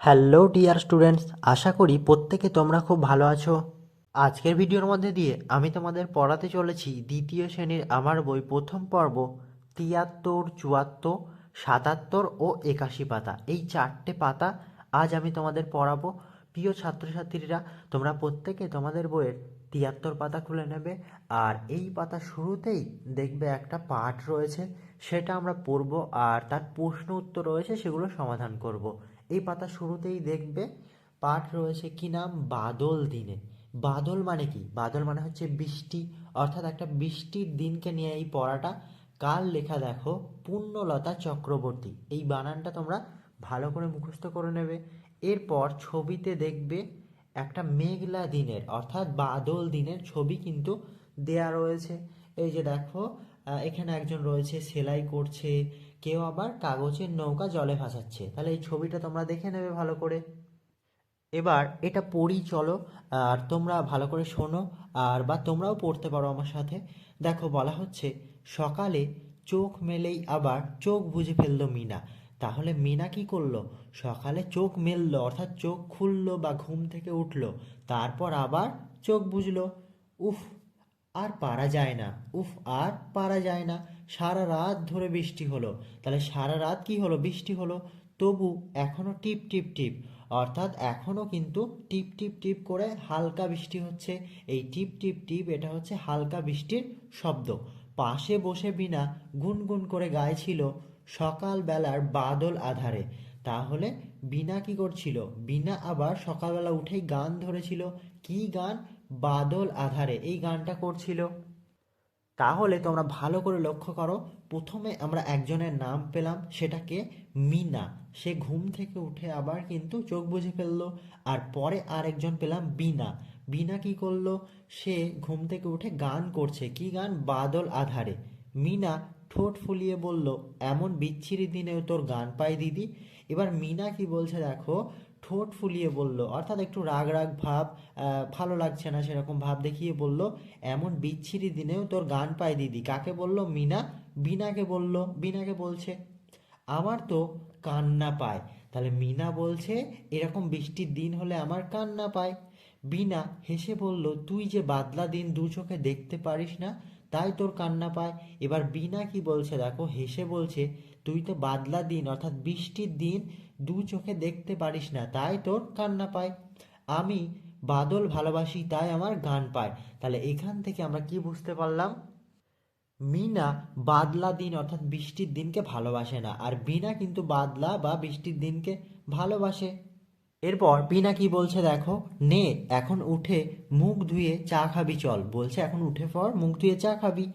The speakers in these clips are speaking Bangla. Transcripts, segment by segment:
হ্যালো ডিয়ার স্টুডেন্টস, আশা করি প্রত্যেকে তোমরা খুব ভালো আছো। আজকের ভিডিওর মধ্যে দিয়ে আমি তোমাদের পড়াতে চলেছি দ্বিতীয় শ্রেণির আমার বই প্রথম পর্ব, তিয়াত্তর, চুয়াত্তর, সাতাত্তর ও একাশি পাতা। এই চারটে পাতা আজ আমি তোমাদের পড়াবো। প্রিয় ছাত্রছাত্রীরা, তোমরা প্রত্যেকে তোমাদের বইয়ের তিয়াত্তর পাতা খুলে নেবে আর এই পাতা শুরুতেই দেখবে একটা পাঠ রয়েছে, সেটা আমরা পড়ব আর তার প্রশ্ন উত্তর রয়েছে সেগুলো সমাধান করব। এই পাতা শুরুতেই দেখবে পাঠ রয়েছে কি নাম? বাদল দিনে। বাদল মানে কি? বাদল মানে হচ্ছে বৃষ্টি। অর্থাৎ একটা বৃষ্টির দিনকে নিয়ে এই পড়াটা কাল লেখা দেখো? পূর্ণলতা চক্রবর্তী। এই বানানটা তোমরা ভালো করে মুখস্থ করে নেবে। এরপর ছবিতে দেখবে একটা মেঘলা দিনের, অর্থাৎ বাদল দিনের ছবি কিন্তু দেয়া রয়েছে। এই যে দেখো এখানে একজন রয়েছে, সেলাই করছে কেউ আবার কাগজের নৌকা জলে ভাসাচ্ছে। তাহলে এই ছবিটা তোমরা দেখে নেবে ভালো করে। এবার এটা পড়ি, চলো। আর তোমরা ভালো করে শোনো, আর বা তোমরাও পড়তে পারো আমার সাথে। দেখো, বলা হচ্ছে, সকালে চোখ মেলেই আবার চোখ বুজে ফেলল মিনা। তাহলে মিনা কি করল? সকালে চোখ মেললো, অর্থাৎ চোখ খুললো বা ঘুম থেকে উঠল, তারপর আবার চোখ বুঝলো উফ, আর পারা যায় না। উফ, আর পারা যায় না। সারা রাত ধরে বৃষ্টি হলো। তাহলে সারা রাত কি হলো? বৃষ্টি হলো। তবু এখনও টিপ টিপ টিপ। অর্থাৎ এখনও কিন্তু টিপ টিপ টিপ করে হালকা বৃষ্টি হচ্ছে। এই টিপ টিপ টিপ, এটা হচ্ছে হালকা বৃষ্টির শব্দ। পাশে বসে বিনা গুনগুন করে গাইছিল সকালবেলার বাদল আধারে। তাহলে বিনা কি করছিল? বিনা আবার সকালবেলা উঠেই গান ধরেছিল। কি গান? বাদল আধারে। এই গানটা করছিল। তাহলে তোমরা ভালো করে লক্ষ্য করো, প্রথমে আমরা একজনের নাম পেলাম, সেটাকে মিনা। সে ঘুম থেকে উঠে আবার কিন্তু চোখ বুজে ফেলল, আর পরে আরেকজন পেলাম বিনা। বিনা কি করল? সে ঘুম থেকে উঠে গান করছে, কি গান? বাদল আধারে। মিনা ঠোঁট ফুলিয়ে বলল, এমন বিচ্ছিরি দিনেও তোর গান পাই দিদি। এবার মিনা কি বলছে দেখো? ঠোঁট ফুলিয়ে বলল, অর্থাৎ একটু রাগ রাগ ভাব ভালো লাগছে না সেরকম ভাব দেখিয়ে বলল, এমন বিচ্ছিরি দিনেও তোর গান পায় দিদি। কাকে বলল? মিনা। বিনাকে বলল, বিনাকে বলছে, আমার তো কান্না পায়। তাহলে মিনা বলছে, এরকম বৃষ্টির দিন হলে আমার কান্না পায়। বিনা হেসে বলল, তুই যে বাদলা দিন দু চোখে দেখতে পারিস না, তাই তোর কান্না পায়। এবার বিনা কি বলছে দেখো? হেসে বলছে তুই তো বাদলা দিন, অর্থাৎ বৃষ্টির দিন দু চোখে দেখতে পারিস না, তাই তোর কান্না পায়। আমি বাদল ভালোবাসি, তাই আমার গান পায়। তাহলে এখান থেকে আমরা কি বুঝতে পারলাম? মিনা বাদলা দিন, অর্থাৎ বৃষ্টির দিনকে ভালোবাসে না, আর বিনা কিন্তু বাদলা বা বৃষ্টির দিনকে ভালোবাসে। এরপর বিনা কি বলছে দেখো? নে, এখন উঠে মুখ ধুয়ে চা খাবি, চল। বলছে, এখন উঠে পর মুখ ধুয়ে চা খাবি।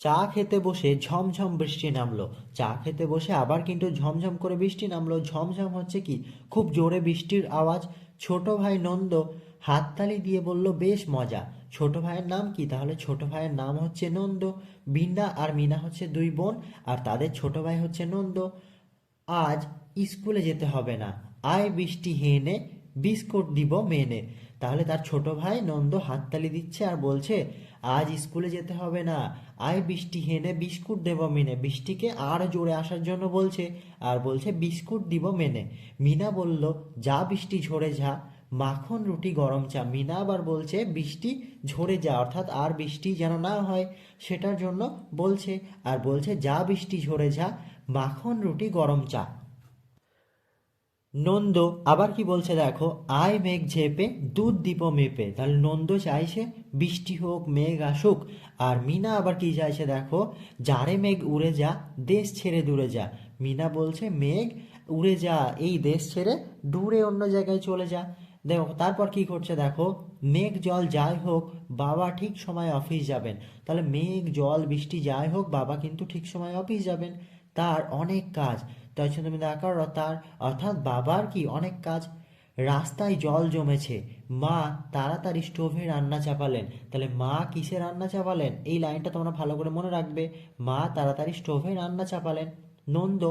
চা খেতে বসে ঝমঝম বৃষ্টি নামলো। চা খেতে বসে আবার কিন্তু ঝমঝম করে বৃষ্টি নামলো। ঝমঝম হচ্ছে কি? খুব জোরে বৃষ্টির আওয়াজ। ছোট ভাই নন্দ হাততালি দিয়ে বলল, বেশ মজা। ছোট ভাইয়ের নাম কি? তাহলে ছোট ভাইয়ের নাম হচ্ছে নন্দ। বিন্দা আর মিনা হচ্ছে দুই বোন, আর তাদের ছোট ভাই হচ্ছে নন্দ। আজ স্কুলে যেতে হবে না। আয় বৃষ্টি হেনে, বিস্কুট দিব মেনে। তাহলে তার ছোট ভাই নন্দ হাততালি দিচ্ছে আর বলছে, আজ স্কুলে যেতে হবে না। আয় বৃষ্টি হেনে বিস্কুট দেব মেনে। বৃষ্টিকে আর জোরে আসার জন্য বলছে, আর বলছে, বিস্কুট দিব মেনে। মিনা বলল, যা বৃষ্টি ঝরে যা, মাখন রুটি গরম চা। মিনা আবার বলছে, বৃষ্টি ঝরে যা, অর্থাৎ আর বৃষ্টি যেন না হয়, সেটার জন্য বলছে। আর বলছে, যা বৃষ্টি ঝরে যা, মাখন রুটি গরম চা। নন্দ, আবার কি বলছে দেখো? আয় মেঘ ঝেপে, দুধ দীপ মেপে। তাহলে নন্দ চাইছে বৃষ্টি হোক, মেঘ আসুক। আর মিনা আবার কি চাইছে দেখো? যারে মেঘ উড়ে যা, দেশ ছেড়ে দূরে যা। মিনা বলছে, মেঘ, উড়ে যা, এই দেশ ছেড়ে দূরে অন্য জায়গায় চলে যা। দেখো, তারপর কি করছে দেখো? মেঘ জল যাই হোক, বাবা ঠিক সময় অফিস যাবেন। তাহলে মেঘ, জল, বৃষ্টি যাই হোক, বাবা কিন্তু ঠিক সময় অফিস যাবেন। তার অনেক কাজ। তাই জন্য তুমি দেখা করো তার অর্থাৎ বাবার কি অনেক কাজ? রাস্তায় জল জমেছে। মা তাড়াতাড়ি স্টোভে রান্না চাপালেন। তাহলে মা কিসে রান্না চাপালেন? এই লাইনটা তোমরা ভালো করে মনে রাখবে। মা তাড়াতাড়ি স্টোভে রান্না চাপালেন। নন্দ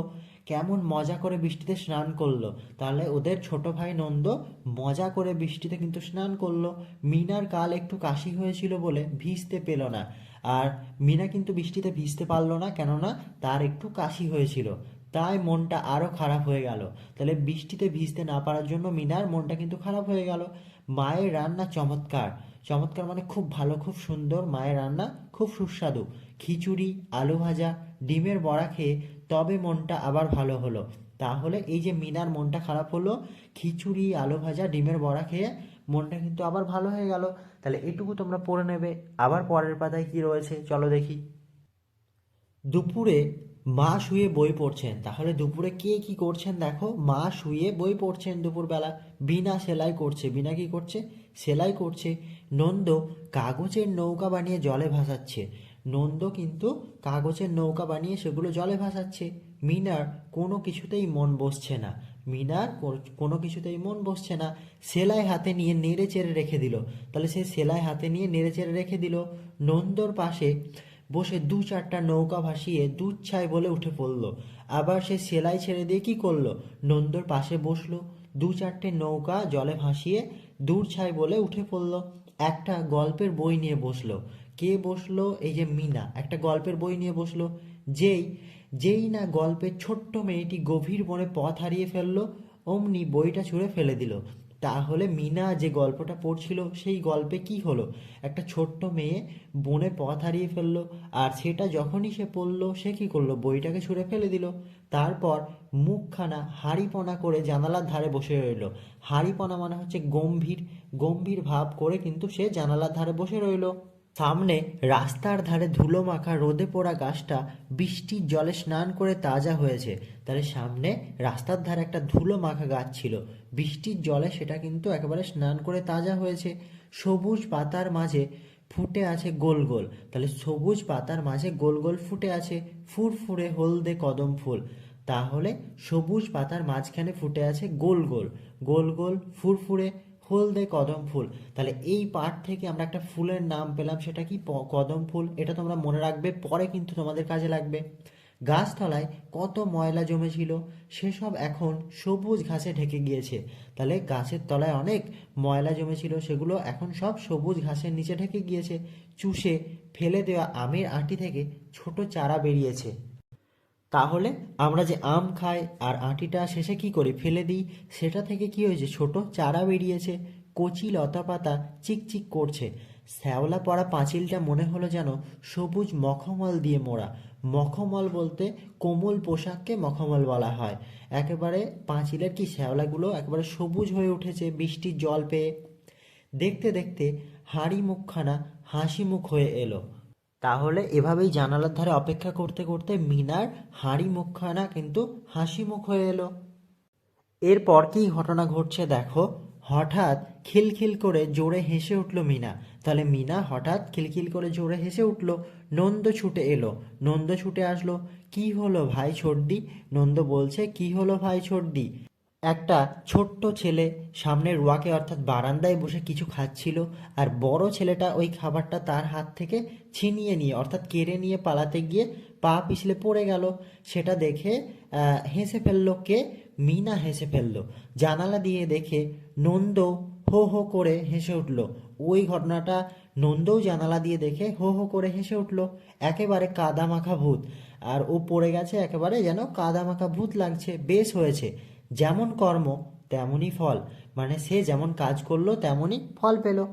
কেমন মজা করে বৃষ্টিতে স্নান করল। তাহলে ওদের ছোট ভাই নন্দ মজা করে বৃষ্টিতে কিন্তু স্নান করল। মিনার কাল একটু কাশি হয়েছিল বলে ভিজতে পেল না। আর মিনা কিন্তু বৃষ্টিতে ভিজতে পারল না, কেননা তার একটু কাশি হয়েছিল। তাই মনটা আরও খারাপ হয়ে গেল। তাহলে বৃষ্টিতে ভিজতে না পারার জন্য মিনার মনটা কিন্তু খারাপ হয়ে গেল। মায়ের রান্না চমৎকার। চমৎকার মানে খুব ভালো, খুব সুন্দর মায়ের রান্না, খুব সুস্বাদু। খিচুড়ি, আলু ভাজা, ডিমের বড়া খেয়ে তবে মনটা আবার ভালো হলো। তাহলে এই যে মিনার মনটা খারাপ হলো, খিচুড়ি, আলু ভাজা, ডিমের বড়া খেয়ে মনটা কিন্তু আবার ভালো হয়ে গেল। তাহলে এটুকু তোমরা পড়ে নেবে। আবার পরের পাতায় কি রয়েছে, চলো দেখি। দুপুরে মা শুয়ে বই পড়ছেন। তাহলে দুপুরে কে কি করছেন দেখো? মা শুয়ে বই পড়ছেন দুপুরবেলা। বিনা সেলাই করছে। বিনা কি করছে? সেলাই করছে। নন্দ কাগজের নৌকা বানিয়ে জলে ভাসাচ্ছে। নন্দ কিন্তু কাগজের নৌকা বানিয়ে সেগুলো জলে ভাসাচ্ছে। মিনার কোনো কিছুতেই মন বসছে না। মিনার কোনো কিছুতেই মন বসছে না। সেলাই হাতে নিয়ে নেড়ে চেড়ে রেখে দিল। তাহলে সে সেলাই হাতে নিয়ে নেড়ে চেড়ে রেখে দিল। নন্দর পাশে বসে দু চারটা নৌকা ভাসিয়ে দুধ ছাই বলে উঠে পড়ল। আবার সে সেলাই ছেড়ে দিয়ে কি করল? নন্দর পাশে বসল। দু চারটে নৌকা জলে ভাসিয়ে দূর ছাই বলে উঠে পড়ল। একটা গল্পের বই নিয়ে বসল। কে বসল? এই যে মিনা। একটা গল্পের বই নিয়ে বসল। যেই যেই না গল্পের ছোট্ট মেয়েটি গভীর বনে পথ হারিয়ে ফেলল, অমনি বইটা ছুঁড়ে ফেলে দিল। তাহলে মিনা যে গল্পটা পড়ছিল, সেই গল্পে কি হলো? একটা ছোট্ট মেয়ে বনে পথ হারিয়ে ফেলল, আর সেটা যখনই সে পড়ল, সে কি করল? বইটাকে ছুঁড়ে ফেলে দিল। তারপর মুখখানা হাড়িপনা করে জানালার ধারে বসে রইল। হাড়িপনা মানে হচ্ছে গম্ভীর গম্ভীর ভাব করে কিন্তু সে জানালার ধারে বসে রইল। সামনে রাস্তার ধারে ধুলো মাখা রোদে পোড়া গাছটা বৃষ্টির জলে স্নান করে তাজা হয়েছে। তাহলে সামনে রাস্তার ধারে একটা ধুলো মাখা গাছ ছিল। বৃষ্টির জলে সেটা কিন্তু একেবারে স্নান করে তাজা হয়েছে। সবুজ পাতার মাঝে ফুটে আছে গোল গোল। তাহলে সবুজ পাতার মাঝে গোল গোল ফুটে আছে ফুরফুরে হলদে কদম ফুল। তাহলে সবুজ পাতার মাঝখানে ফুটে আছে গোল গোল। গোল গোল ফুরফুরে হলদে কদম ফুল। তাহলে এই পাঠ থেকে আমরা একটা ফুলের নাম পেলাম, সেটা কি? কদম ফুল। এটা তোমরা মনে রাখবে, পরে কিন্তু তোমাদের কাজে লাগবে। গাছতলায় কত ময়লা জমেছিল, সেসব এখন সবুজ ঘাসে ঢেকে গিয়েছে। তাহলে গাছের তলায় অনেক ময়লা জমেছিল, সেগুলো এখন সব সবুজ ঘাসের নিচে ঢেকে গিয়েছে। চুষে ফেলে দেওয়া আমের আঁটি থেকে ছোট চারা বেরিয়েছে। তাহলে আমরা যে আম খাই আর আঁটিটা শেষে কি করি? ফেলে দিই। সেটা থেকে কি হয়েছে? ছোট চারা বেরিয়েছে। কচি লতা পাতা চিকচিক করছে। শ্যাওলা পড়া পাঁচিলটা মনে হলো যেন সবুজ মখমল দিয়ে মোড়া। মখমল বলতে কোমল পোশাককে মখমল বলা হয়। একেবারে পাঁচিলের কি শ্যাওলাগুলো একেবারে সবুজ হয়ে উঠেছে বৃষ্টির জল পেয়ে। দেখতে দেখতে হাঁড়ি মুখখানা হাসি মুখ হয়ে এলো। তাহলে এভাবেই জানালার ধারে অপেক্ষা করতে করতে মিনার হাঁড়ি মুখখানা কিন্তু হাসি মুখ হয়ে এলো। এরপর কি ঘটনা ঘটছে দেখো? হঠাৎ খিলখিল করে জোরে হেসে উঠল মিনা। তাহলে মিনা হঠাৎ খিলখিল করে জোরে হেসে উঠল। নন্দ ছুটে এলো। নন্দ ছুটে আসলো। কি হলো ভাই ছোটদি নন্দ বলছে, কি হলো ভাই ছোটদি একটা ছোট্ট ছেলে সামনের ওয়াকে অর্থাৎ বারান্দায় বসে কিছু খাচ্ছিল আর বড় ছেলেটা ওই খাবারটা তার হাত থেকে ছিনিয়ে নিয়ে, অর্থাৎ কেড়ে নিয়ে পালাতে গিয়ে পা পিছলে পড়ে গেল। সেটা দেখে হেসে ফেলল কে? মিনা হেসে ফেলল। জানালা দিয়ে দেখে নন্দ হো হো করে হেসে উঠল। ওই ঘটনাটা নন্দও জানালা দিয়ে দেখে হো হো করে হেসে উঠল। একেবারে কাদা মাখা ভূত। আর ও পড়ে গেছে একেবারে যেন কাদা মাখা ভূত লাগছে, বেশ হয়েছে। যেমন কর্ম, তেমনই ফল। মানে সে যেমন কাজ করল, তেমনই ফল পেল।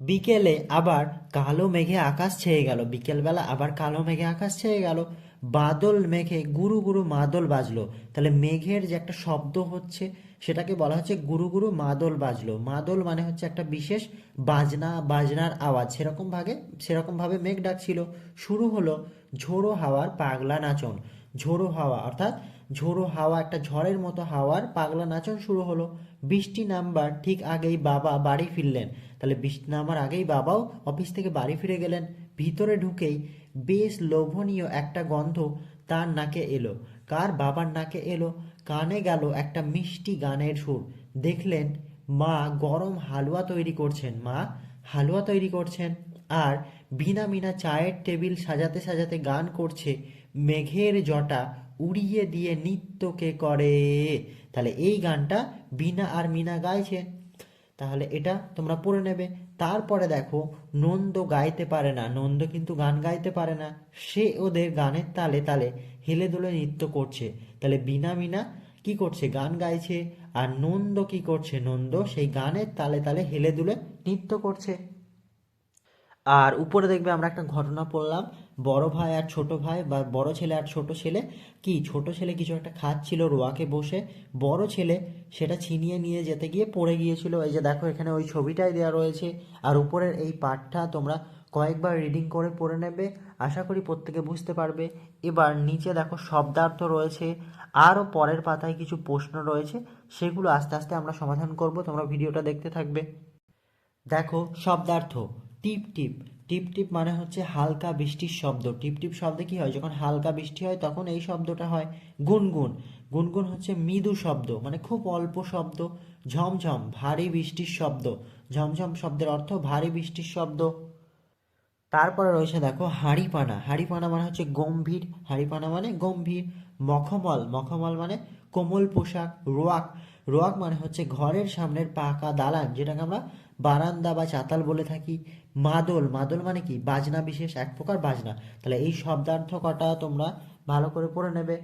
বিকেলে আবার কালো মেঘে আকাশ ছেয়ে গেল। বিকেলবেলা আবার কালো মেঘে আকাশ ছেয়ে গেল। বাদল মেঘে গুরু গুরু মাদল বাজলো। তাহলে মেঘের যে একটা শব্দ হচ্ছে, সেটাকে বলা হচ্ছে গুরু গুরু মাদল বাজলো। মাদল মানে হচ্ছে একটা বিশেষ বাজনা, বাজনার আওয়াজ। সেরকম ভাবে সেরকম ভাবে মেঘ ডাকছিল। শুরু হলো ঝোড়ো হাওয়ার পাগলা নাচন। ঝোড়ো হাওয়া, অর্থাৎ ঝোড়ো হাওয়া, একটা ঝড়ের মতো হাওয়ার পাগলা নাচন শুরু হলো। বৃষ্টি নামবার ঠিক আগেই বাবা বাড়ি ফিরলেন। তাহলে বৃষ্টি নামার আগেই বাবাও অফিস থেকে বাড়ি ফিরে গেলেন। ভিতরে ঢুকেই বেশ লোভনীয় একটা গন্ধ তার নাকে এলো। কার বাবার নাকে এলো? কানে গেল একটা মিষ্টি গানের সুর। দেখলেন মা গরম হালুয়া তৈরি করছেন। মা, হালুয়া তৈরি করছেন। আর বিনা মিনা চায়ের টেবিল সাজাতে সাজাতে গান করছে মেঘের জটা উড়িয়ে দিয়ে নৃত্যকে করে। তাহলে এই গানটা বিনা আর মিনা গাইছে। তাহলে এটা তোমরা পড়ে নেবে। তারপরে দেখো, নন্দ গাইতে পারে না। নন্দ কিন্তু গান গাইতে পারে না। সে ওদের গানের তালে তালে হেলে দুলে নৃত্য করছে। তাহলে বিনা মিনা কি করছে? গান গাইছে। আর নন্দ কি করছে? নন্দ সেই গানের তালে তালে হেলে দুলে নৃত্য করছে। আর উপরে দেখবে আমরা একটা ঘটনা পড়লাম। বড় ভাই আর ছোট ভাই বা বড় ছেলে আর ছোট ছেলে কি? ছোট ছেলে কিছু একটা খাচ্ছিল রোয়াকে বসে, বড় ছেলে সেটা ছিনিয়ে নিয়ে যেতে গিয়ে পড়ে গিয়েছিল। এই যে দেখো এখানে ওই ছবিটাই দেওয়া রয়েছে। আর উপরের এই পাঠটা তোমরা কয়েকবার রিডিং করে পড়ে নেবে। আশা করি প্রত্যেকে বুঝতে পারবে। এবার নিচে দেখো শব্দার্থ রয়েছে। আরও পরের পাতায় কিছু প্রশ্ন রয়েছে। সেগুলো আস্তে আস্তে আমরা সমাধান করব। তোমরা ভিডিওটা দেখতে থাকবে। দেখো শব্দার্থ, টিপ টিপ। টিপ টিপ মানে হচ্ছে হালকা বৃষ্টির শব্দ। টিপ টিপ শব্দে কি হয়? যখন হালকা বৃষ্টি হয়, তখন এই শব্দটা হয় গুনগুন। গুনগুন হচ্ছে মৃদু শব্দ মানে খুব অল্প শব্দ, ঝমঝম, ভারী বৃষ্টির শব্দ। ঝমঝম শব্দের অর্থ ভারী বৃষ্টির শব্দ। তারপরে রয়েছে দেখো হাঁড়িপানা। হাঁড়িপানা মানে হচ্ছে গম্ভীর। হাঁড়িপানা মানে গম্ভীর। মখমল। মখমল মানে কোমল পোশাক, রোয়াক। রোয়াক মানে হচ্ছে ঘরের সামনের পাকা দালান, যেটাকে আমরা বারান্দা বা চাতাল বলে থাকি, মাদল মাদল মানে কি? বাজনা বিশেষ, এক প্রকার বাজনা। তাহলে এই শব্দার্থ কটা তোমরা ভালো করে পড়ে নেবে।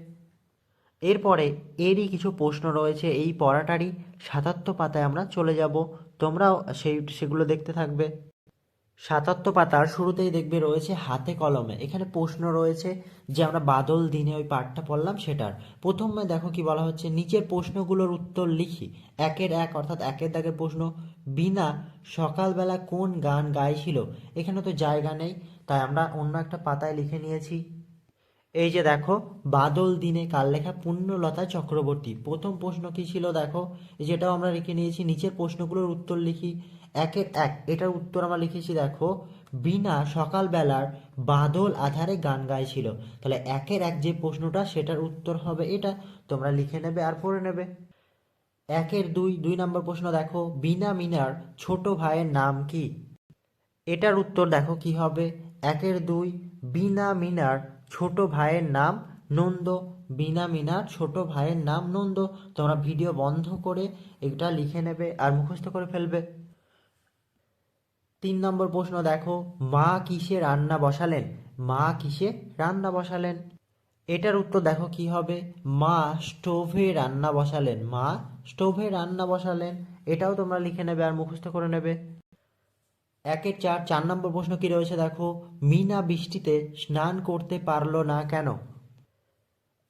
এরপরে এরই কিছু প্রশ্ন রয়েছে, এই পড়াটারই সাতাত্তর পাতায় আমরা চলে যাব। তোমরাও সেই, সেগুলো দেখতে থাকবে। সাতাত্তর পাতার শুরুতেই দেখবে রয়েছে হাতে কলমে। এখানে প্রশ্ন রয়েছে যে আমরা বাদল দিনে ওই পাঠটা পড়লাম সেটার। প্রথমে দেখো কি বলা হচ্ছে, নিচের প্রশ্নগুলোর উত্তর লিখি। একের এক অর্থাৎ একের দাগের প্রশ্ন, বিনা সকালবেলা কোন গান গাইছিল? এখানে তো জায়গা নেই, তাই আমরা অন্য একটা পাতায় লিখে নিয়েছি। এই যে দেখো, বাদল দিনে কাল লেখা? পুণ্যলতা চক্রবর্তী। প্রথম প্রশ্ন কি ছিল দেখো, যেটাও আমরা লিখে নিয়েছি, নিচের প্রশ্নগুলোর উত্তর লিখি। একের এক, এটার উত্তর আমরা লিখেছি, দেখো বিনা সকালবেলার বাদল আধারে গান গাইছিল। তাহলে একের এক যে প্রশ্নটা, সেটার উত্তর হবে এটা। তোমরা লিখে নেবে আর পড়ে নেবে। একের দুই দুই নম্বর প্রশ্ন, দেখো বিনা মিনার ছোট ভাইয়ের নাম কি? এটার উত্তর, দেখো, কি হবে? একের দুই বিনা মিনার ছোট ভাইয়ের নাম নন্দ। বিনা মিনার ছোট ভাইয়ের নাম নন্দ। তোমরা ভিডিও বন্ধ করে এটা লিখে নেবে আর মুখস্থ করে ফেলবে। তিন নম্বর প্রশ্ন দেখো, মা কিসে রান্না বসালেন? মা কিসে রান্না বসালেন? এটার উত্তর দেখো কি হবে? মা স্টোভে রান্না বসালেন। মা স্টোভে রান্না বসালেন। এটাও তোমরা লিখে নেবে আর মুখস্থ করে নেবে। একের চার চার নম্বর প্রশ্ন কি রয়েছে দেখো? মিনা বৃষ্টিতে স্নান করতে পারল না কেন?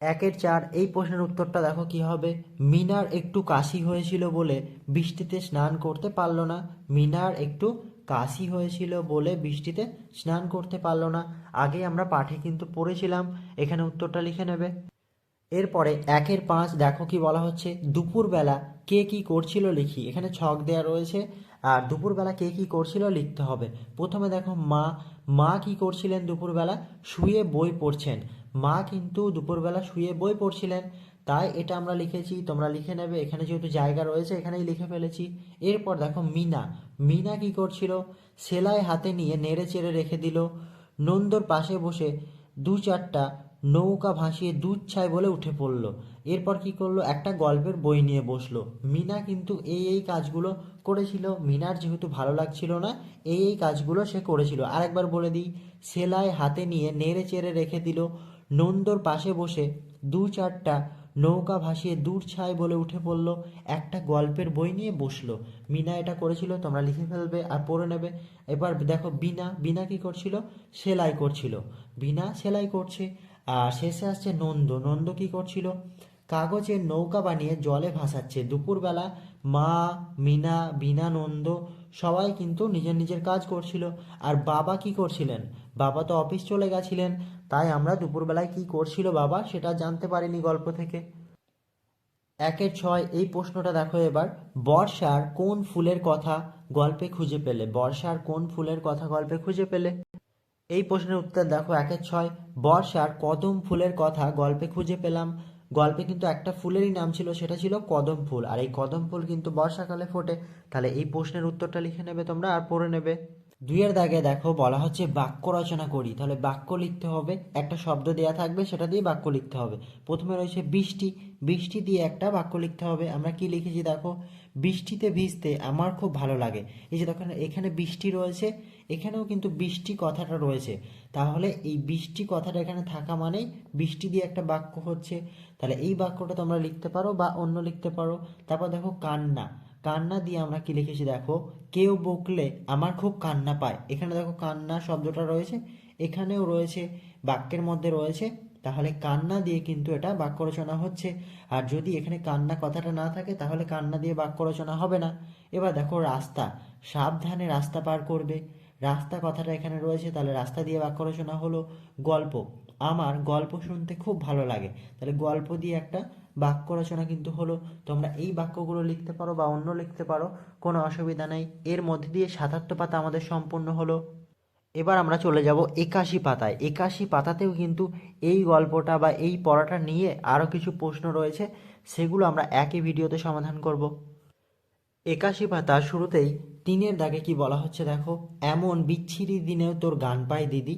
একের চার, এই প্রশ্নের উত্তরটা দেখো কি হবে? মিনার একটু কাশি হয়েছিল বলে বৃষ্টিতে স্নান করতে পারল না। মিনার একটু কাশি হয়েছিল বলে বৃষ্টিতে স্নান করতে পারল না। আগে আমরা পাঠে কিন্তু পড়েছিলাম, এখানে উত্তরটা লিখে নেবে। এরপরে একের পাঁচ দেখো কি বলা হচ্ছে, দুপুরবেলা কে কি করছিল লিখি। এখানে ছক দেওয়া রয়েছে, আর দুপুরবেলা কে কি করছিল লিখতে হবে। প্রথমে দেখো মা মা কি করছিলেন দুপুরবেলা? শুয়ে বই পড়ছেন। মা কিন্তু দুপুরবেলা শুয়ে বই পড়ছিলেন। তাই এটা আমরা লিখেছি, তোমরা লিখে নেবে, এখানে যেহেতু জায়গা রয়েছে, এখানেই লিখে ফেলেছি। এরপর দেখো মিনা মিনা কি করছিল? সেলাই হাতে নিয়ে নেড়ে চেড়ে রেখে দিল। নন্দর পাশে বসে দু চারটা নৌকা ভাসিয়ে দুধ ছাই বলে উঠে পড়ল। এরপর কি করল? একটা গল্পের বই নিয়ে বসল। মিনা কিন্তু এই এই কাজগুলো করেছিল। মিনার যেহেতু ভালো লাগছিল না, এই এই কাজগুলো সে করেছিল। আরেকবার বলে দিই, সেলাই হাতে নিয়ে নেড়ে চেড়ে রেখে দিল। নন্দর পাশে বসে দু চারটা নৌকা ভাসিয়ে দূর ছাই বলে উঠে পড়ল, একটা গল্পের বই নিয়ে বসল। মিনা এটা করেছিল, তোমরা লিখে ফেলবে আর পড়ে নেবে। এবার দেখো, বিনা বিনা কি করছিল? সেলাই করছিল। বিনা সেলাই করছে, আর শেষে আসছে নন্দ। নন্দ কি করছিল? কাগজের নৌকা বানিয়ে জলে ভাসাচ্ছে। দুপুরবেলা মা, মিনা, বিনা, নন্দ সবাই কিন্তু নিজের নিজের কাজ করছিল। আর বাবা কি করছিলেন? বাবা তো অফিস চলে গেছিলেন, তাই আমরা দুপুরবেলায় কি করছিল বাবা সেটা জানতে পারিনি গল্প থেকে। একের ছয় এই প্রশ্নটা দেখো এবার, বর্ষার কোন ফুলের কথা গল্পে খুঁজে পেলে? বর্ষার কোন ফুলের কথা গল্পে খুঁজে পেলে? এই প্রশ্নের উত্তর দেখো একের ছয়, বর্ষার কদম ফুলের কথা গল্পে খুঁজে পেলাম। গল্পে কিন্তু একটা ফুলেরই নাম ছিল, সেটা ছিল কদম ফুল। আর এই কদম ফুল কিন্তু বর্ষাকালে ফোটে। তাহলে এই প্রশ্নের উত্তরটা লিখে নেবে তোমরা আর পড়ে নেবে। দুইয়ের দাগে দেখো বলা হচ্ছে বাক্য রচনা করি। তাহলে বাক্য লিখতে হবে, একটা শব্দ দেয়া থাকবে, সেটা দিয়ে বাক্য লিখতে হবে। প্রথমে রয়েছে বৃষ্টি। বৃষ্টি দিয়ে একটা বাক্য লিখতে হবে। আমরা কি লিখেছি দেখো? বৃষ্টিতে ভিজতে আমার খুব ভালো লাগে। এই যে দেখো, এখানে বৃষ্টি রয়েছে, এখানেও কিন্তু বৃষ্টি কথাটা রয়েছে। তাহলে এই বৃষ্টি কথাটা এখানে থাকা মানেই বৃষ্টি দিয়ে একটা বাক্য হচ্ছে। তাহলে এই বাক্যটা তোমরা লিখতে পারো বা অন্য লিখতে পারো। তারপর দেখো কান্না। কান্না দিয়ে আমরা কি লিখেছি দেখো? কেউ বকলে আমার খুব কান্না পায়। এখানে দেখো কান্না শব্দটা রয়েছে, এখানেও রয়েছে, বাক্যের মধ্যে রয়েছে। তাহলে কান্না দিয়ে কিন্তু এটা বাক্য রচনা হচ্ছে। আর যদি এখানে কান্না কথাটা না থাকে, তাহলে কান্না দিয়ে বাক্য রচনা হবে না। এবার দেখো রাস্তা, সাবধানে রাস্তা পার করবে। রাস্তা কথাটা এখানে রয়েছে, তাহলে রাস্তা দিয়ে বাক্য রচনা হলো গল্প। আমার গল্প শুনতে খুব ভালো লাগে। তাহলে গল্প দিয়ে একটা বাক্য রচনা কিন্তু হলো, তোমরা এই বাক্যগুলো লিখতে পারো বা অন্য লিখতে পারো, কোনো অসুবিধা নেই। এর মধ্যে দিয়ে সাতাত্তর পাতা আমাদের সম্পূর্ণ হলো। এবার আমরা চলে যাব একাশি পাতায়। একাশি পাতাতেও কিন্তু এই গল্পটা বা এই পড়াটা নিয়ে আরও কিছু প্রশ্ন রয়েছে, সেগুলো আমরা একই ভিডিওতে সমাধান করব। একাশি পাতা শুরুতেই তিনের দাগে কি বলা হচ্ছে দেখো, এমন বিচ্ছিরি দিনেও তোর গান পায় দিদি।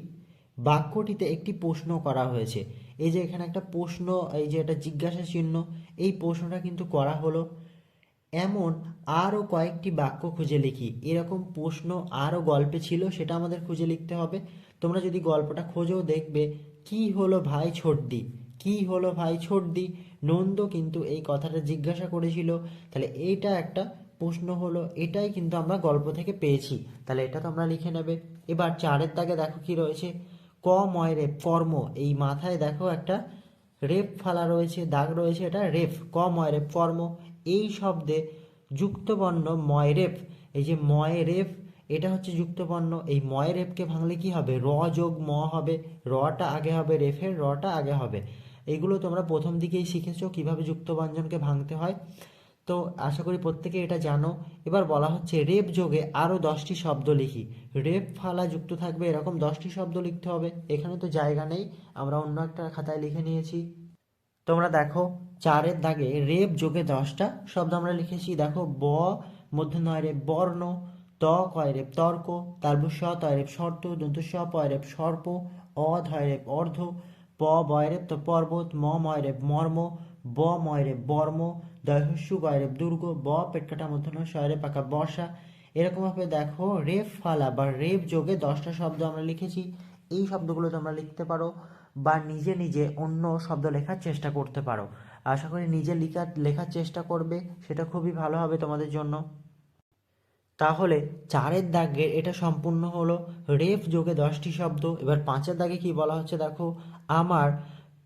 বাক্যটিতে একটি প্রশ্ন করা হয়েছে এই যে এখানে একটা প্রশ্ন, এই যে একটা জিজ্ঞাসা চিহ্ন, এই প্রশ্নটা কিন্তু করা হলো। এমন আরও কয়েকটি বাক্য খুঁজে লিখি। এরকম প্রশ্ন আরও গল্পে ছিল, সেটা আমাদের খুঁজে লিখতে হবে। তোমরা যদি গল্পটা খোঁজেও দেখবে, কি হলো ভাই ছোটদি? কি হলো ভাই ছোটদি? নন্দ কিন্তু এই কথাটা জিজ্ঞাসা করেছিল। তাহলে এইটা একটা প্রশ্ন হলো, এটাই কিন্তু আমরা গল্প থেকে পেয়েছি। তাহলে এটা তোমরা লিখে নেবে। এবার চারের দাগে দেখো কি রয়েছে। ময় রেপ কর্ম। এই মাথায় দেখো একটা রেপ ফালা রয়েছে, দাগ রয়েছে, এটা রেফ ক ময় রেপ কর্ম। এই শব্দে যুক্তবর্ণ ময় রেপ এই যে ময় রেফ এটা হচ্ছে যুক্তবর্ণ। এই ময় রেপকে ভাঙলে কি হবে? র যোগ ম হবে, রটা আগে হবে রেফের, রটা আগে হবে। এগুলো তোমরা প্রথম দিকেই শিখেছো কীভাবে যুক্ত ব্যঞ্জনকে ভাঙতে হয়। তো আশা করি প্রত্যেকে এটা জানো। এবার বলা হচ্ছে, রেপ যোগে আরও দশটি শব্দ লিখি। রেপ ফালা যুক্ত থাকবে, এরকম দশটি শব্দ লিখতে হবে। এখানে তো জায়গা নেই, আমরা অন্য একটা খাতায় লিখে নিয়েছি। তোমরা দেখো, চারের দাগে রেপ যোগে দশটা শব্দ আমরা লিখেছি। দেখো, ব, মধ্যে নয় রেপ বর্ণ, ত কয় রেপ তর্ক, তারপর স তয় রেপ শর্ত দন্ত স পয় রেপ সর্প, অ ধয় রেপ অর্ধ, প বয় রেপ তো পর্বত, ম ময় রেপ মর্ম ব ময় রেপ বর্ম দয়হস্যু গয়রে দুর্গ ব পেটকাটা মধ্যে শয় রেপ পাকা বর্ষা। এরকমভাবে দেখো রেপ ফালা বা রেপ যোগে দশটা শব্দ আমরা লিখেছি। এই শব্দগুলো তোমরা লিখতে পারো বা নিজে নিজে অন্য শব্দ লেখার চেষ্টা করতে পারো। আশা করি নিজে লেখা, লেখার চেষ্টা করবে, সেটা খুবই ভালো হবে তোমাদের জন্য। তাহলে চারের দাগে এটা সম্পূর্ণ হলো রেফ যোগে দশটি শব্দ, এবার পাঁচের দাগে কি বলা হচ্ছে দেখো? আমার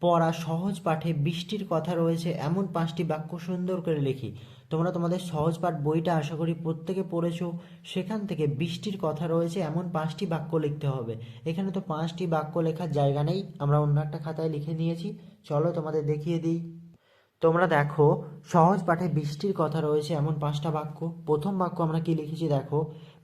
পড়া সহজ পাঠে বৃষ্টির কথা রয়েছে, এমন পাঁচটি বাক্য সুন্দর করে লিখি। তোমরা তোমাদের সহজ পাঠ বইটা আশা করি প্রত্যেকে পড়েছো, সেখান থেকে বৃষ্টির কথা রয়েছে, এমন পাঁচটি বাক্য লিখতে হবে। এখানে তো পাঁচটি বাক্য লেখার জায়গা নেই, আমরা অন্য একটা খাতায় লিখে নিয়েছি। চলো তোমাদের দেখিয়ে দিই। তোমরা দেখো, সহজ পাঠে বৃষ্টির কথা রয়েছে এমন পাঁচটা বাক্য। প্রথম বাক্য আমরা কি লিখেছি দেখো,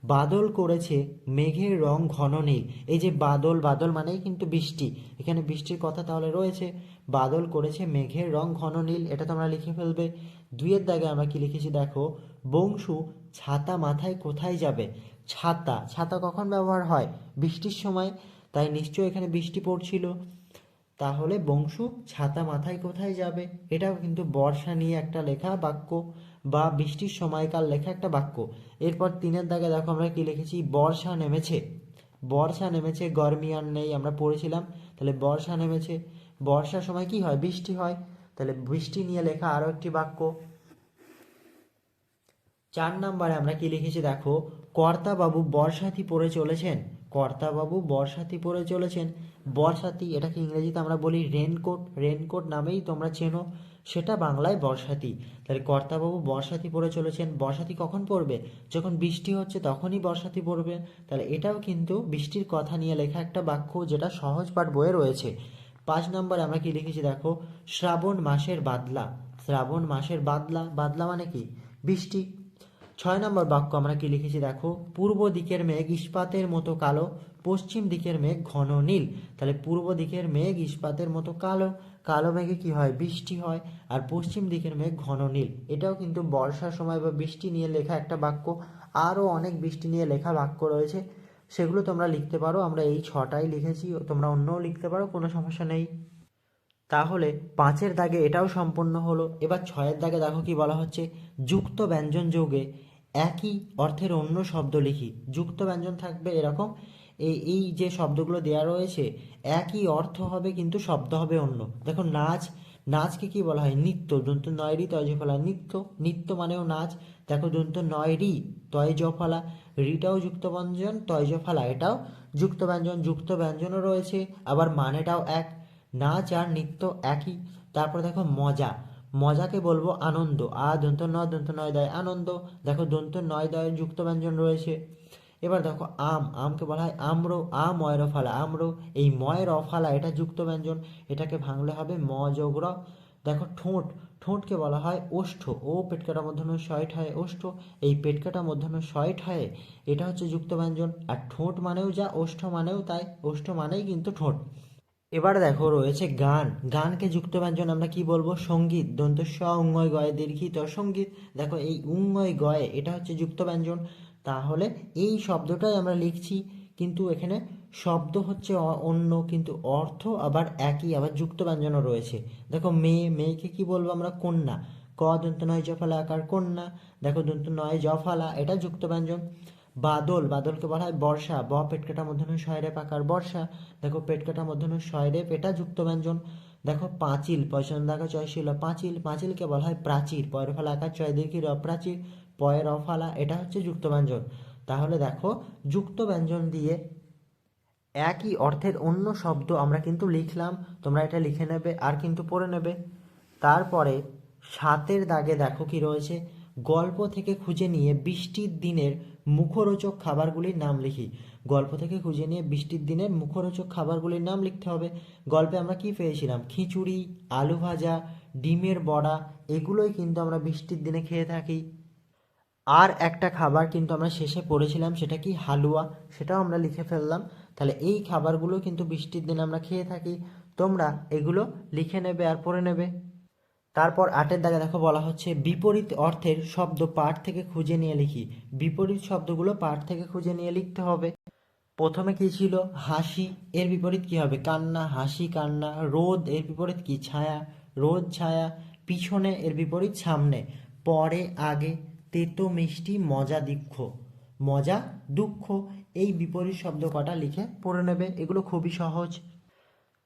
বাদল করেছে, মেঘের রং ঘন নীল। এই যে বাদল বাদল মানেই কিন্তু বৃষ্টি। এখানে বৃষ্টির কথা তাহলে রয়েছে, বাদল করেছে, মেঘের রং ঘন নীল। এটা তোমরা লিখে ফেলবে। দুইয়ের দাগে আমরা কি লিখেছি দেখো, বংশু ছাতা মাথায় কোথায় যাবে? ছাতা ছাতা কখন ব্যবহার হয়? বৃষ্টির সময়। তাই নিশ্চয়ই এখানে বৃষ্টি পড়ছিল। তাহলে বংশু ছাতা মাথায় কোথায় যাবে? এটাও কিন্তু বর্ষা নিয়ে একটা লেখা বাক্য বা বৃষ্টির সময়কাল লেখা একটা বাক্য। এরপর তিনের দাগে দেখো আমরা কি লিখেছি? বর্ষা নেমেছে। বর্ষা নেমেছে গরমি আর নেই, আমরা পড়েছিলাম। তাহলে বর্ষা নেমেছে। বর্ষার সময় কি হয়? বৃষ্টি হয়। তাহলে বৃষ্টি নিয়ে লেখা আরও একটি বাক্য। চার নম্বরে আমরা কি লিখেছি দেখো? কর্তাবাবু বর্ষাতি পরে চলেছেন। কর্তাবাবু বর্ষাতি পরে চলেছেন। বর্ষাতি এটাকে ইংরেজিতে আমরা বলি রেনকোট রেনকোট নামেই তোমরা চেনো, সেটা বাংলায় বর্ষাতি তাহলে কর্তাবাবু বর্ষাতি পরে চলেছেন। বর্ষাতি কখন পড়বে? যখন বৃষ্টি হচ্ছে তখনই বর্ষাতি পড়বে। তাহলে এটাও কিন্তু বৃষ্টির কথা নিয়ে লেখা একটা বাক্য যেটা সহজ পাঠ বইয়ে রয়েছে। পাঁচ নম্বরে আমরা কি লিখেছি দেখো? শ্রাবণ মাসের বাদলা। শ্রাবণ মাসের বাদলা বাদলা মানে কি? বৃষ্টি। ছয় নম্বর বাক্য আমরা কি লিখেছি দেখো? পূর্ব দিকের মেঘ ইস্পাতের মতো কালো পশ্চিম দিকের মেঘ ঘন নীল, তাহলে পূর্ব দিকের মেঘ ইস্পাতের মতো কালো। কালো মেঘে কি হয়? বৃষ্টি হয়। আর পশ্চিম দিকের মেঘ ঘন নীল। এটাও কিন্তু বর্ষার সময় বা বৃষ্টি নিয়ে লেখা একটা বাক্য। আরও অনেক বৃষ্টি নিয়ে লেখা বাক্য রয়েছে। সেগুলো তোমরা লিখতে পারো। আমরা এই ছটাই লিখেছি। তোমরা অন্যও লিখতে পারো। কোনো সমস্যা নেই। তাহলে পাঁচের দাগে এটাও সম্পন্ন হলো। এবার ছয়ের দাগে দেখো কি বলা হচ্ছে। যুক্ত ব্যঞ্জন যোগে একই অর্থের অন্য শব্দ লিখি। যুক্ত ব্যঞ্জন থাকবে এরকম। এই এই যে শব্দগুলো দেওয়া রয়েছে, একই অর্থ হবে কিন্তু শব্দ হবে অন্য। দেখো নাচ, নাচকে কি বলা হয়? নৃত্য। দন্ত নয়রি তয় ফলা নৃত্য। নৃত্য মানেও নাচ। দেখো দন্ত নয়রি তয় জফলা রিটাও যুক্ত ব্যঞ্জন তয় জফলা এটাও যুক্ত ব্যঞ্জন যুক্ত ব্যঞ্জনও রয়েছে, আবার মানেটাও এক। নাচ আর নৃত্য একই। তারপর দেখো মজা। মজাকে বলব আনন্দ। আ দন্ত ন দন্ত নয়, দয়, আনন্দ। দেখো দন্ত নয়, দয় যুক্ত ব্যঞ্জন রয়েছে। এবার দেখো আম, আমকে বলা হয় আম্র আ ময়ের ফালা আম্র, এই ময়ের অফালা, এটা যুক্ত ব্যঞ্জন। এটাকে ভাঙলে হবে ম যোগ র। দেখো ঠোঁট, ঠোঁটকে বলা হয় ওষ্ঠ। ও পেটকাটা মধ্যাহ্ন শয়ট হয় ওষ্ঠ। এই পেটকাটা মধ্যাহ্ন শয়ট হয়, এটা হচ্ছে যুক্ত ব্যঞ্জন। আর ঠোঁট মানেও যা, ওষ্ঠ মানেও তাই। ওষ্ঠ মানেই কিন্তু ঠোঁট। এবার দেখো রয়েছে গান। গানকে যুক্ত ব্যঞ্জন আমরা কি বলব? সংগীত। দন্ত স উঙ্গয়, গয়ে দীর্ঘিত সংগীত। দেখো এই উঙ্গয়, গয়ে, এটা হচ্ছে যুক্ত ব্যঞ্জন। তাহলে এই শব্দটাই আমরা লিখছি, কিন্তু এখানে শব্দ হচ্ছে অন্য, কিন্তু অর্থ আবার একই, আবার যুক্ত ব্যঞ্জনও রয়েছে। দেখো মেয়ে মেয়েকে কি বলব আমরা? কন্যা। ক দন্ত নয় জফালা, আকার কন্যা। দেখো দন্ত নয় জফালা, এটা যুক্ত ব্যঞ্জন বাদল, বাদলকে বলা হয় বর্ষা। ব, পেট পেটকাটা মধ্যে শয়রে পাকার বর্ষা। দেখো পেট পেটকাটা মধ্যে শয়রে পেটা যুক্ত ব্যঞ্জন দেখো পাঁচিল পয়সন দাগা চয়শীল পাঁচিল। পাঁচিলকে বলা হয় প্রাচীর। পয়ের ফলা আকার চয় দীর্ঘির প্রাচীর পয়ের অফালা এটা হচ্ছে যুক্ত ব্যঞ্জন। তাহলে দেখো, যুক্ত ব্যঞ্জন দিয়ে একই অর্থের অন্য শব্দ আমরা কিন্তু লিখলাম, তোমরা এটা লিখে নেবে আর কিন্তু পড়ে নেবে। তারপরে সাতের দাগে দেখো কি রয়েছে, গল্প থেকে খুঁজে নিয়ে বৃষ্টির দিনের মুখরোচক খাবারগুলির নাম লিখি। গল্প থেকে খুঁজে নিয়ে বৃষ্টির দিনের মুখরোচক খাবারগুলির নাম লিখতে হবে। গল্পে আমরা কি পেয়েছিলাম? খিচুড়ি, আলু ভাজা, ডিমের বড়া, এগুলোই কিন্তু আমরা বৃষ্টির দিনে খেয়ে থাকি। আর একটা খাবার কিন্তু আমরা শেষে পড়েছিলাম, সেটা কি? হালুয়া। সেটাও আমরা লিখে ফেললাম। তাহলে এই খাবারগুলো কিন্তু বৃষ্টির দিনে আমরা খেয়ে থাকি। তোমরা এগুলো লিখে নেবে আর পড়ে নেবে। তারপর আটের দাগে দেখো বলা হচ্ছে, বিপরীত অর্থের শব্দ পাঠ থেকে খুঁজে নিয়ে লিখি। বিপরীত শব্দগুলো পাঠ থেকে খুঁজে নিয়ে লিখতে হবে। প্রথমে কি ছিল? হাসি। এর বিপরীত কি হবে? কান্না, হাসি, কান্না। রোদ, এর বিপরীত কি? ছায়া। রোদ, ছায়া। পিছনে, এর বিপরীত সামনে। পরে, আগে। তেতো, মিষ্টি, মজা, দুঃখ। মজা, দুঃখ, এই বিপরীত শব্দ কটা লিখে পড়ে নেবে, এগুলো খুবই সহজ।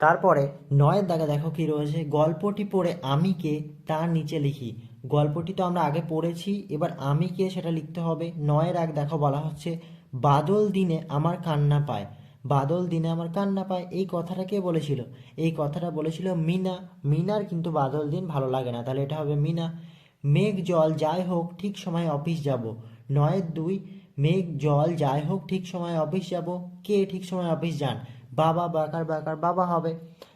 তারপরে নয়ের দাগে দেখো কি রয়েছে, গল্পটি পড়ে আমি কে, তার নিচে লিখি। গল্পটি তো আমরা আগে পড়েছি, এবার আমি কে সেটা লিখতে হবে। নয়ের এক দেখো বলা হচ্ছে, বাদল দিনে আমার কান্না পায়। বাদল দিনে আমার কান্না পায়, এই কথাটা কে বলেছিল? এই কথাটা বলেছিল মিনা। মিনার কিন্তু বাদল দিন ভালো লাগে না, তাহলে এটা হবে মিনা। মেঘ, জল, যাই হোক, ঠিক সময় অফিস যাব। নয়ের দুই, মেঘ, জল, যাই হোক, ঠিক সময় অফিস যাব। কে ঠিক সময় অফিস যান? বাবা, বাকার বাকার, বাবা হবে।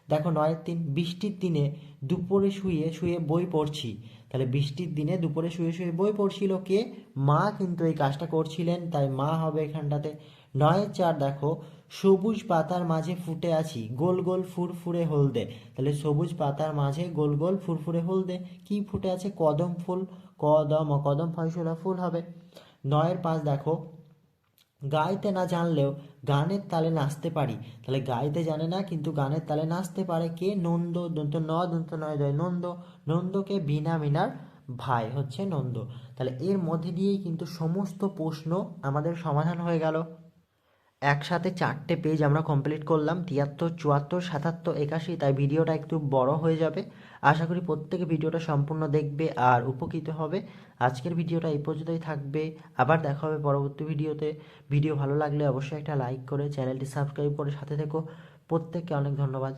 দেখো, নয়ের তিন, বৃষ্টির দিনে দুপুরে শুয়ে শুয়ে বই পড়ছি। তাহলে বৃষ্টির দিনে দুপুরে শুয়ে শুয়ে বই পড়ছিল কে? মা কিন্তু এই কাজটা করছিলেন, তাই মা হবে এখানটাতে। নয়ের চার, দেখো সবুজ পাতার মাঝে ফুটে আছি। গোল গোল ফুরফুরে হলদে। তাহলে সবুজ পাতার মাঝে গোল গোল ফুরফুরে হলদে। কি ফুটে আছে? কদম ফুল। কদম কদম ফয়সলা ফুল হবে। নয়ের পাঁচ দেখো। গাইতে না জানলেও গানের তালে নাচতে পারি। তাহলে গাইতে জানে না, কিন্তু গানের তালে নাচতে পারে কে? নন্দ দন্ত ন দন্ত নয় দয় নন্দ। নন্দকে বিনা মিনার ভাই হচ্ছে নন্দ। তাহলে এর মধ্যে দিয়েই কিন্তু সমস্ত প্রশ্ন আমাদের সমাধান হয়ে গেল। একসাথে চারটে পেজ আমরা কমপ্লিট করলাম, তিয়াত্তর, চুয়াত্তর, সাতাত্তর, একাশি, তাই ভিডিওটা একটু বড় হয়ে যাবে। আশা করি প্রত্যেকে ভিডিওটা সম্পূর্ণ দেখবে আর উপকৃত হবে। আজকের ভিডিওটা এই পর্যন্তই থাকবে। আবার দেখা হবে পরবর্তী ভিডিওতে। ভিডিও ভালো লাগলে অবশ্যই একটা লাইক করে চ্যানেলটি সাবস্ক্রাইব করে সাথে থেকো। প্রত্যেককে অনেক ধন্যবাদ।